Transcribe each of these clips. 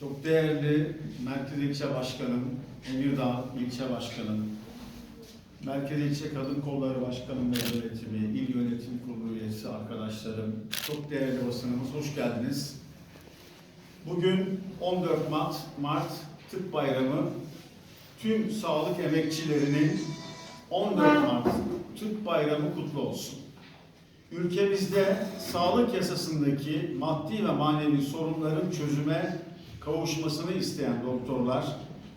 Çok değerli Merkez İlçe Başkanım, Emirdağ İlçe Başkanım, Merkez İlçe Kadın Kolları Başkanım ve yönetimi, İl Yönetim Kurulu üyesi arkadaşlarım, çok değerli basınımız, hoş geldiniz. Bugün 14 Mart, Mart Tıp Bayramı. Tüm sağlık emekçilerinin 14 Mart Tıp Bayramı kutlu olsun. Ülkemizde sağlık yasasındaki maddi ve manevi sorunların çözüme kavuşmasını isteyen doktorlar,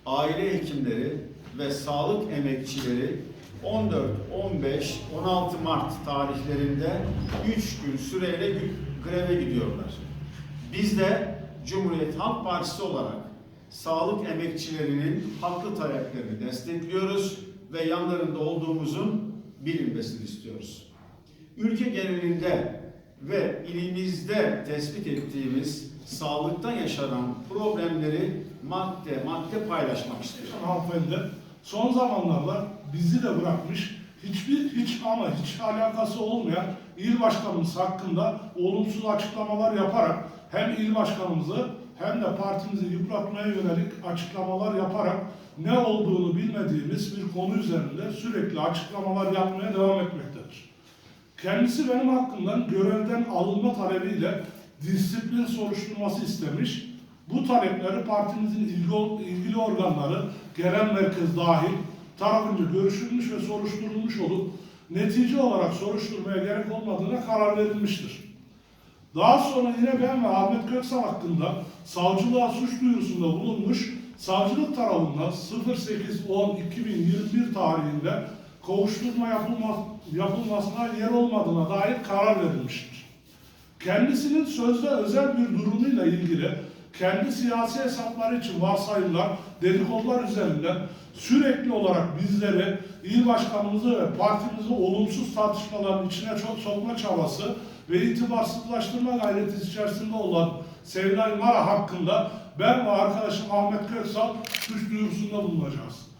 aile hekimleri ve sağlık emekçileri 14, 15, 16 Mart tarihlerinde 3 gün süreyle greve gidiyorlar. Biz de Cumhuriyet Halk Partisi olarak sağlık emekçilerinin haklı taleplerini destekliyoruz ve yanlarında olduğumuzun bilinmesini istiyoruz. Ülke genelinde ve ilimizde tespit ettiğimiz sağlıkta yaşanan problemleri madde madde paylaşmak istiyorum. hanımefendi son zamanlarda bizi de bırakmış hiçbir hiç ama hiç alakası olmayan il başkanımız hakkında olumsuz açıklamalar yaparak hem il başkanımızı hem de partimizi yıpratmaya yönelik açıklamalar yaparak ne olduğunu bilmediğimiz bir konu üzerinde sürekli açıklamalar yapmaya devam etmektedir. Kendisi benim hakkımdan görevden alınma talebiyle disiplin soruşturması istemiş. Bu talepleri partimizin ilgi, ilgili organları, genel merkez dahil tarafınca görüşülmüş ve soruşturulmuş olup netice olarak soruşturmaya gerek olmadığına karar verilmiştir. Daha sonra yine ben ve Ahmet Köksal hakkında savcılığa suç duyurusunda bulunmuş, savcılık tarafından 08.10.2021 tarihinde kovuşturma yapılma, yapılmasına yer olmadığına dair karar verilmiştir. Kendisinin sözde özel bir durumuyla ilgili kendi siyasi hesapları için varsayımlar, dedikodular üzerinden sürekli olarak bizleri, il başkanımızı ve partimizi olumsuz tartışmaların içine çok sokma çabası ve itibarsızlaştırma gayreti içerisinde olan Sevilay Mara hakkında ben ve arkadaşım Ahmet Köksal suç duyurusunda bulunacağız.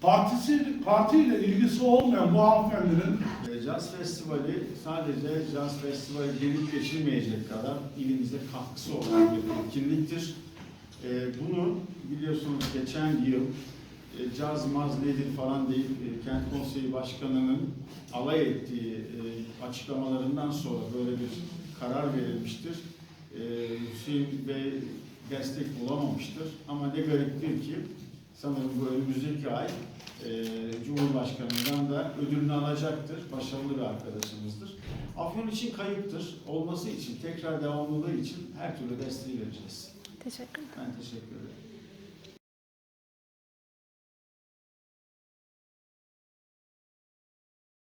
Partisi, partiyle ilgisi olmayan bu hanımefendinin E, Caz Festivali sadece Caz Festivali gelip geçirmeyecek kadar ilimizde katkısı olan bir etkinliktir. E, bunu biliyorsunuz geçen yıl e, caz maz nedir falan deyip e, Kent Konseyi Başkanı'nın alay ettiği e, açıklamalarından sonra böyle bir karar verilmiştir. E, Hüseyin Bey destek bulamamıştır ama ne gariptir ki sanırım bu önümüzdeki ay e, Cumhurbaşkanı'ndan da ödülünü alacaktır. Başarılı bir arkadaşımızdır. Afyon için kayıptır. Olması için, tekrar devamlılığı için her türlü desteği vereceğiz. Teşekkür ederim. Ben teşekkür ederim.